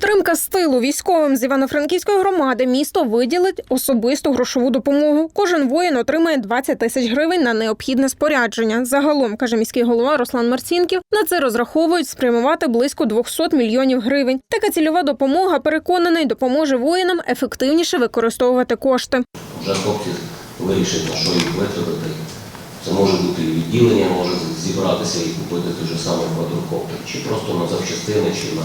Підтримка з тилу військовим з Івано-Франківської громади місто виділить особисту грошову допомогу. Кожен воїн отримає 20 тисяч гривень на необхідне спорядження. Загалом, каже міський голова Руслан Марцінків, на це розраховують спрямувати близько 200 мільйонів гривень. Така цільова допомога, переконаний, допоможе воїнам ефективніше використовувати кошти. Вже хлопці вирішать, на що їх витратити. Це може бути і відділення, може зібратися і купити той же самий квадрокоптер, чи просто на запчастини, чи на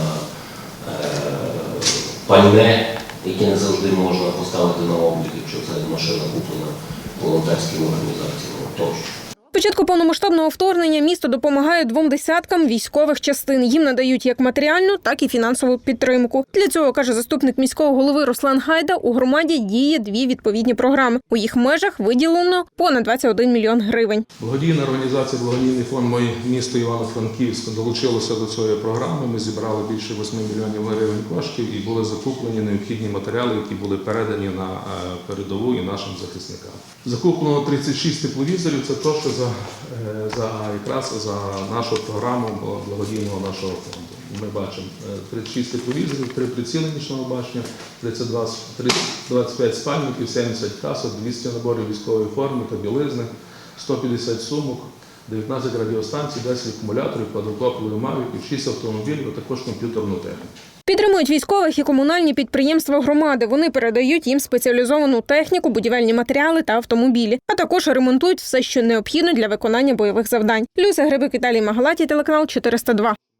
пальне, яке не завжди можна поставити на облік, якщо це машина куплена волонтерськими організаціями тощо. Початку повномасштабного вторгнення місто допомагає двом десяткам військових частин. Їм надають як матеріальну, так і фінансову підтримку. Для цього каже заступник міського голови Руслан Гайда. У громаді діє дві відповідні програми. У їх межах виділено понад 21 мільйон гривень. Благодійна організація Благодійний фонд «Моє місто Івано-Франківськ долучилося до цієї програми. Ми зібрали більше 8 мільйонів гривень коштів і були закуплені необхідні матеріали, які були передані на е, передову і нашим захисникам. Закуплено 36 тепловізорів. Це то, що за, е, за якраз за нашу програму благодійного нашого фонду. Ми бачимо е, 36 тепловізорів, 3 приціли нічного бачення, 32, 25 спальників, 70 касок, 200 наборів військової форми та білизни, 150 сумок, 19 радіостанцій, 10 акумуляторів, квадрокоптерів мавіків, 6 автомобілів, а також комп'ютерну техніку. Підтримують військових і комунальні підприємства громади. Вони передають їм спеціалізовану техніку, будівельні матеріали та автомобілі, а також ремонтують все, що необхідно для виконання бойових завдань. Люся Грибик, Віталій Магалаті, телеканал 402.